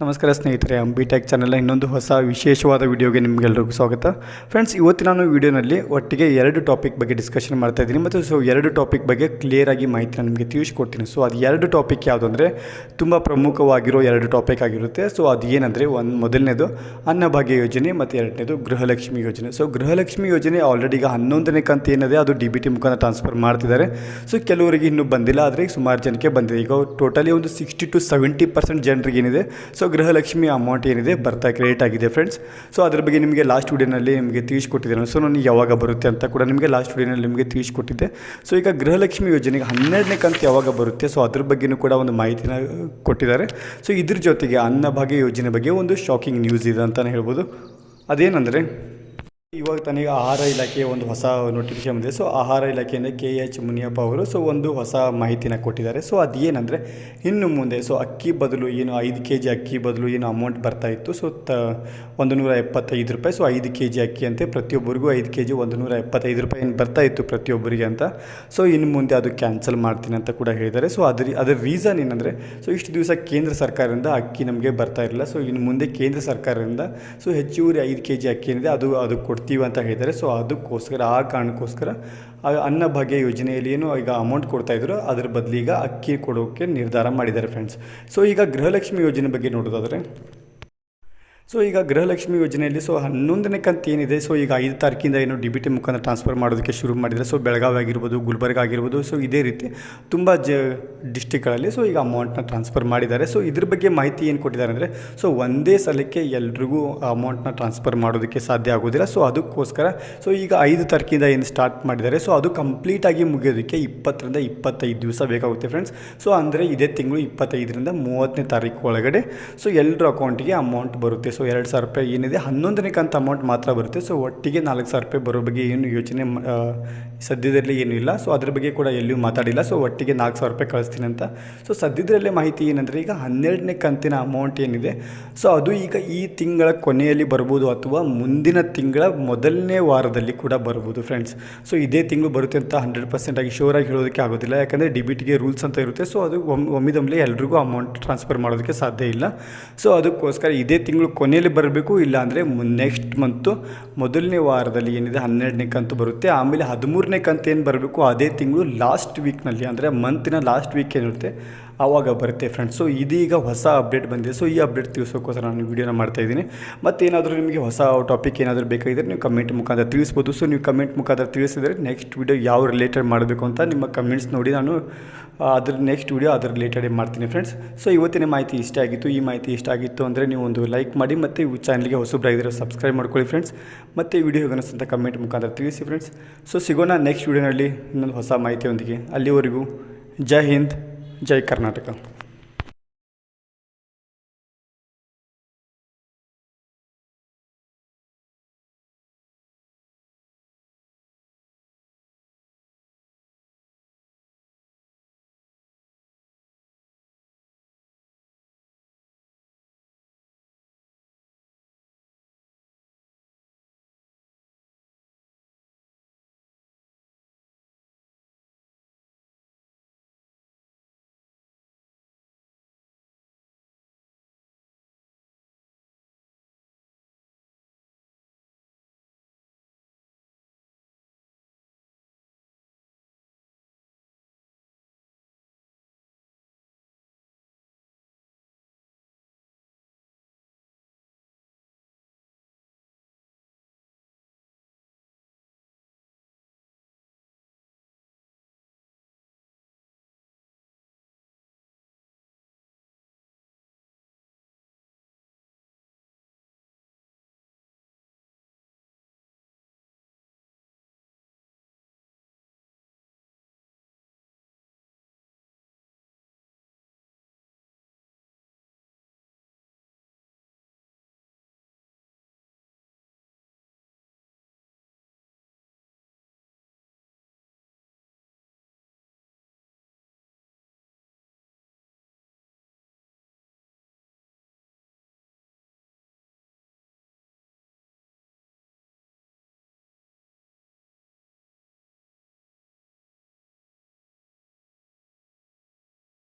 ನಮಸ್ಕಾರ ಸ್ನೇಹಿತರೆ ಅಂಬಿ ಟೆಕ್ ಚಾನಲ್ನ ಇನ್ನೊಂದು ಹೊಸ ವಿಶೇಷವಾದ ವಿಡಿಯೋಗೆ ನಿಮಗೆಲ್ಲರಿಗೂ ಸ್ವಾಗತ. ಫ್ರೆಂಡ್ಸ್ ಇವತ್ತು ನಾನು ವಿಡಿಯೋನಲ್ಲಿ ಒಟ್ಟಿಗೆ ಎರಡು ಟಾಪಿಕ್ ಬಗ್ಗೆ ಡಿಸ್ಕಷನ್ ಮಾಡ್ತಾ ಇದ್ದೀನಿ ಮತ್ತು ಸೊ ಎರಡು ಟಾಪಿಕ್ ಬಗ್ಗೆ ಕ್ಲಿಯರಾಗಿ ಮಾಹಿತಿನ ನಿಮಗೆ ತಿಳಿಸ್ಕೊಡ್ತೀನಿ. ಸೊ ಅದು ಎರಡು ಟಾಪಿಕ್ ಯಾವುದು ಅಂದರೆ ತುಂಬ ಪ್ರಮುಖವಾಗಿರೋ ಎರಡು ಟಾಪಿಕ್ ಆಗಿರುತ್ತೆ. ಸೊ ಅದು ಏನಂದರೆ ಒಂದು ಮೊದಲನೇದು ಅನ್ನಭಾಗ್ಯ ಯೋಜನೆ ಮತ್ತು ಎರಡನೇದು ಗೃಹಲಕ್ಷ್ಮಿ ಯೋಜನೆ. ಸೊ ಗೃಹಲಕ್ಷ್ಮಿ ಯೋಜನೆ ಆಲ್ರೆಡಿ ಈಗ ಹನ್ನೊಂದನೇ ಕಂತ ಏನಿದೆ ಅದು ಡಿ ಬಿ ಟಿ ಮುಖಾಂತರ ಟ್ರಾನ್ಸ್ಫರ್ ಮಾಡ್ತಿದ್ದಾರೆ. ಸೊ ಕೆಲವರಿಗೆ ಇನ್ನೂ ಬಂದಿಲ್ಲ, ಆದರೆ ಸುಮಾರು ಜನಕ್ಕೆ ಬಂದಿದೆ. ಈಗ ಟೋಟಲಿ ಒಂದು ಸಿಕ್ಸ್ಟಿ ಟು ಸೆವೆಂಟಿ ಪರ್ಸೆಂಟ್ ಜನರಿಗೆ ಏನಿದೆ ಸೊ ಗೃಹಲಕ್ಷ್ಮಿ ಅಮೌಂಟ್ ಏನಿದೆ ಬರ್ತಾ ಕ್ರಿಯೇಟ್ ಆಗಿದೆ ಫ್ರೆಂಡ್ಸ್ ಸೊ ಅದ್ರ ಬಗ್ಗೆ ನಿಮಗೆ ಲಾಸ್ಟ್ ವೀಡಿಯೋನಲ್ಲಿ ನಿಮಗೆ ತಿಳಿಸ್ಕೊಟ್ಟಿದ್ದೇನೆ ಸೊ ನಾನು ಯಾವಾಗ ಬರುತ್ತೆ ಅಂತ ಕೂಡ ನಿಮಗೆ ಲಾಸ್ಟ್ ವೀಡಿಯೋನಲ್ಲಿ ನಿಮಗೆ ತಿಳಿಸ್ಕೊಟ್ಟಿದ್ದೆ ಸೊ ಈಗ ಗೃಹಲಕ್ಷ್ಮಿ ಯೋಜನೆಗೆ ಹನ್ನೆರಡನೇ ಕಂತು ಯಾವಾಗ ಬರುತ್ತೆ? ಸೊ ಅದ್ರ ಬಗ್ಗೆನೂ ಕೂಡ ಒಂದು ಮಾಹಿತಿನ ಕೊಟ್ಟಿದ್ದಾರೆ. ಸೊ ಇದ್ರ ಜೊತೆಗೆ ಅನ್ನಭಾಗ್ಯ ಯೋಜನೆ ಬಗ್ಗೆ ಒಂದು ಶಾಕಿಂಗ್ ನ್ಯೂಸ್ ಇದೆ ಅಂತಲೇ ಹೇಳ್ಬೋದು. ಅದೇನೆಂದರೆ ಇವಾಗ ತನಗೆ ಆಹಾರ ಇಲಾಖೆಯ ಒಂದು ಹೊಸ ನೋಟಿಫಿಕೇಶನ್ ಬಂದಿದೆ. ಸೊ ಆಹಾರ ಇಲಾಖೆಯಿಂದ ಕೆ ಎಚ್ ಮುನಿಯಪ್ಪ ಅವರು ಸೊ ಒಂದು ಹೊಸ ಮಾಹಿತಿನ ಕೊಟ್ಟಿದ್ದಾರೆ. ಸೊ ಅದೇನೆಂದರೆ, ಇನ್ನು ಮುಂದೆ ಸೊ ಅಕ್ಕಿ ಬದಲು ಏನು ಐದು ಕೆ ಜಿ ಅಕ್ಕಿ ಬದಲು ಏನು ಅಮೌಂಟ್ ಬರ್ತಾ ಇತ್ತು. ಸೊ ತ ಒಂದು ನೂರ ಎಪ್ಪತ್ತೈದು ರೂಪಾಯಿ. ಸೊ ಐದು ಕೆ ಜಿ ಅಕ್ಕಿ ಅಂತೆ ಪ್ರತಿಯೊಬ್ಬರಿಗೂ ಐದು ಕೆ ಜಿ ಒಂದು ನೂರ ಎಪ್ಪತ್ತೈದು ರೂಪಾಯಿ ಏನು ಬರ್ತಾ ಇತ್ತು ಪ್ರತಿಯೊಬ್ಬರಿಗೆ ಅಂತ. ಸೊ ಇನ್ನು ಮುಂದೆ ಅದು ಕ್ಯಾನ್ಸಲ್ ಮಾಡ್ತೀನಿ ಅಂತ ಕೂಡ ಹೇಳಿದ್ದಾರೆ. ಸೊ ಅದ್ರ, ಅದರ ರೀಸನ್ ಏನಂದರೆ ಸೊ ಇಷ್ಟು ದಿವಸ ಕೇಂದ್ರ ಸರ್ಕಾರದಿಂದ ಅಕ್ಕಿ ನಮಗೆ ಬರ್ತಾ ಇರಲಿಲ್ಲ. ಸೊ ಇನ್ನು ಮುಂದೆ ಕೇಂದ್ರ ಸರ್ಕಾರದಿಂದ ಸೊ ಹೆಚ್ಚುವರಿ ಐದು ಕೆ ಜಿ ಅಕ್ಕಿ ಏನಿದೆ, ಅದು ಅದು ಕೊಡ್ತೀವಿ ಅಂತ ಹೇಳಿದ್ದಾರೆ. ಸೊ ಅದಕ್ಕೋಸ್ಕರ, ಆ ಕಾರಣಕ್ಕೋಸ್ಕರ ಅನ್ನಭಾಗ್ಯ ಯೋಜನೆಯಲ್ಲಿ ಏನು ಈಗ ಅಮೌಂಟ್ ಕೊಡ್ತಾ ಇದ್ರು, ಅದ್ರ ಬದಲು ಈಗ ಅಕ್ಕಿ ಕೊಡೋಕ್ಕೆ ನಿರ್ಧಾರ ಮಾಡಿದ್ದಾರೆ ಫ್ರೆಂಡ್ಸ್ ಸೊ ಈಗ ಗೃಹಲಕ್ಷ್ಮಿ ಯೋಜನೆ ಬಗ್ಗೆ ನೋಡೋದಾದರೆ ಸೊ ಈಗ ಗೃಹಲಕ್ಷ್ಮಿ ಯೋಜನೆಯಲ್ಲಿ ಸೊ ಹನ್ನೊಂದನೇ ಕಂತು ಏನಿದೆ? ಸೊ ಈಗ ಐದು ತಾರೀಕಿಂದ ಏನು ಡಿ ಬಿ ಟಿ ಮುಖಾಂತರ ಟ್ರಾನ್ಸ್ಫರ್ ಮಾಡೋದಕ್ಕೆ ಶುರು ಮಾಡಿದರೆ ಸೊ ಬೆಳಗಾವಿ ಆಗಿರ್ಬೋದು, ಗುಲ್ಬರ್ಗ ಆಗಿರ್ಬೋದು ಸೊ ಇದೇ ರೀತಿ ತುಂಬ ಜ ಡಿಸ್ಟಿಕ್ಗಳಲ್ಲಿ ಸೊ ಈಗ ಅಮೌಂಟ್ನ ಟ್ರಾನ್ಸ್ಫರ್ ಮಾಡಿದ್ದಾರೆ. ಸೊ ಇದ್ರ ಬಗ್ಗೆ ಮಾಹಿತಿ ಏನು ಕೊಟ್ಟಿದ್ದಾರೆ ಅಂದರೆ ಸೊ ಒಂದೇ ಸಲಕ್ಕೆ ಎಲ್ರಿಗೂ ಅಮೌಂಟ್ನ ಟ್ರಾನ್ಸ್ಫರ್ ಮಾಡೋದಕ್ಕೆ ಸಾಧ್ಯ ಆಗೋದಿಲ್ಲ. ಸೊ ಅದಕ್ಕೋಸ್ಕರ ಸೊ ಈಗ ಐದು ತಾರೀಕಿಂದ ಏನು ಸ್ಟಾರ್ಟ್ ಮಾಡಿದ್ದಾರೆ ಸೊ ಅದು ಕಂಪ್ಲೀಟಾಗಿ ಮುಗಿಯೋದಕ್ಕೆ ಇಪ್ಪತ್ತರಿಂದ ಇಪ್ಪತ್ತೈದು ದಿವಸ ಬೇಕಾಗುತ್ತೆ ಫ್ರೆಂಡ್ಸ್ ಸೊ ಅಂದರೆ ಇದೇ ತಿಂಗಳು ಇಪ್ಪತ್ತೈದರಿಂದ ಮೂವತ್ತನೇ ತಾರೀಕು ಒಳಗಡೆ ಸೊ ಎಲ್ಲರ ಅಕೌಂಟಿಗೆ ಅಮೌಂಟ್ ಬರುತ್ತೆ. ಸೊ ಎರಡು ಸಾವಿರ ರೂಪಾಯಿ ಏನಿದೆ, ಹನ್ನೊಂದನೇ ಕಂತು ಅಮೌಂಟ್ ಮಾತ್ರ ಬರುತ್ತೆ. ಸೊ ಒಟ್ಟಿಗೆ ನಾಲ್ಕು ಸಾವಿರ ರೂಪಾಯಿ ಬರೋ ಬಗ್ಗೆ ಏನು ಯೋಚನೆ ಸದ್ಯದಲ್ಲಿ ಏನೂ ಇಲ್ಲ. ಸೊ ಅದ್ರ ಬಗ್ಗೆ ಕೂಡ ಎಲ್ಲಿಯೂ ಮಾತಾಡಿಲ್ಲ. ಸೊ ಒಟ್ಟಿಗೆ ನಾಲ್ಕು ಸಾವಿರ ರೂಪಾಯಿ ಕಳಿಸ್ತೀನಿ ಅಂತ. ಸೊ ಸದ್ಯದಲ್ಲೇ ಮಾಹಿತಿ ಏನಂದರೆ, ಈಗ ಹನ್ನೆರಡನೇ ಕಂತಿನ ಅಮೌಂಟ್ ಏನಿದೆ, ಸೊ ಅದು ಈಗ ಈ ತಿಂಗಳ ಕೊನೆಯಲ್ಲಿ ಬರ್ಬೋದು ಅಥವಾ ಮುಂದಿನ ತಿಂಗಳ ಮೊದಲನೇ ವಾರದಲ್ಲಿ ಕೂಡ ಬರ್ಬೋದು ಫ್ರೆಂಡ್ಸ್ ಸೊ ಇದೇ ತಿಂಗಳು ಬರುತ್ತೆ ಅಂತ ಹಂಡ್ರೆಡ್ ಪರ್ಸೆಂಟ್ ಆಗಿ ಶೋರ್ ಆಗಿ ಹೇಳೋದಕ್ಕೆ ಆಗೋದಿಲ್ಲ. ಯಾಕಂದರೆ ಡಿ ಬಿ ರೂಲ್ಸ್ ಅಂತ ಇರುತ್ತೆ. ಸೊ ಅದು ಒಮ್ಮೆ ಒಮ್ಮಿದೊಮ್ಮೆ ಎಲ್ರಿಗೂ ಅಮೌಂಟ್ ಟ್ರಾನ್ಸ್ಫರ್ ಮಾಡೋದಕ್ಕೆ ಸಾಧ್ಯ ಇಲ್ಲ. ಸೊ ಅದಕ್ಕೋಸ್ಕರ ಇದೇ ತಿಂಗಳು ಕೊನೆಯಲ್ಲಿ ಬರಬೇಕು, ಇಲ್ಲ ಅಂದರೆ ನೆಕ್ಸ್ಟ್ ಮಂತು ಮೊದಲನೇ ವಾರದಲ್ಲಿ ಏನಿದೆ, ಹನ್ನೆರಡನೇ ಕಂತು ಬರುತ್ತೆ. ಆಮೇಲೆ ಹದಿಮೂರನೇ ಕಂತು ಏನು ಬರಬೇಕು, ಅದೇ ತಿಂಗಳು ಲಾಸ್ಟ್ ವೀಕ್ನಲ್ಲಿ ಅಂದರೆ ಮಂತಿನ ಲಾಸ್ಟ್ ವೀಕ್ ಏನಿರುತ್ತೆ ಆವಾಗ ಬರುತ್ತೆ ಫ್ರೆಂಡ್ಸ್ ಸೊ ಇದೀಗ ಹೊಸ ಅಪ್ಡೇಟ್ ಬಂದಿದೆ. ಸೊ ಈ ಅಪ್ಡೇಟ್ ತಿಳಿಸೋಕ್ಕೋಸ್ಕರ ನಾನು ವೀಡಿಯೋನ ಮತ್ತು ಏನಾದರೂ ನಿಮಗೆ ಹೊಸ ಟಾಪಿಕ್ ಏನಾದರೂ ಬೇಕಾಗಿದ್ದರೆ ನೀವು ಕಮೆಂಟ್ ಮುಖಾಂತರ ತಿಳಿಸ್ಬೋದು. ಸೊ ನೀವು ಕಮೆಂಟ್ ಮುಖಾಂತರ ತಿಳಿಸಿದರೆ ನೆಕ್ಸ್ಟ್ ವೀಡಿಯೋ ಯಾವ ರಿಲೇಟೆಡ್ ಮಾಡಬೇಕು ಅಂತ ನಿಮ್ಮ ಕಮೆಂಟ್ಸ್ ನೋಡಿ ನಾನು ಅದ್ರ ನೆಕ್ಸ್ಟ್ ವೀಡಿಯೋ ಅದ್ರ ರಿಲೇಟೆಡ್ ಮಾಡ್ತೀನಿ ಫ್ರೆಂಡ್ಸ್ ಸೊ ಇವತ್ತಿನ ಮಾಹಿತಿ ಇಷ್ಟ ಆಗಿತ್ತು. ಈ ಮಾಹಿತಿ ಇಷ್ಟ ಆಗಿತ್ತು ಅಂದರೆ ನೀವು ಒಂದು ಲೈಕ್ ಮಾಡಿ ಮತ್ತು ಚಾನಲ್ಗೆ ಹೊಸಬ್ರಾಗಿದ್ದರೆ ಸಬ್ಸ್ಕ್ರೈಬ್ ಮಾಡ್ಕೊಳ್ಳಿ ಫ್ರೆಂಡ್ಸ್ ಮತ್ತು ವಿಡಿಯೋ ಅಂತ ಕಮೆಂಟ್ ಮುಖಾಂತರ ತಿಳಿಸಿ ಫ್ರೆಂಡ್ಸ್ ಸೊ ಸಿಗೋಣ ನೆಕ್ಸ್ಟ್ ವೀಡಿಯೋನಲ್ಲಿ ಇನ್ನೊಂದು ಹೊಸ ಮಾಹಿತಿಯೊಂದಿಗೆ. ಅಲ್ಲಿವರೆಗೂ ಜೈ ಹಿಂದ್. ಜೈ ಕರ್ನಾಟಕ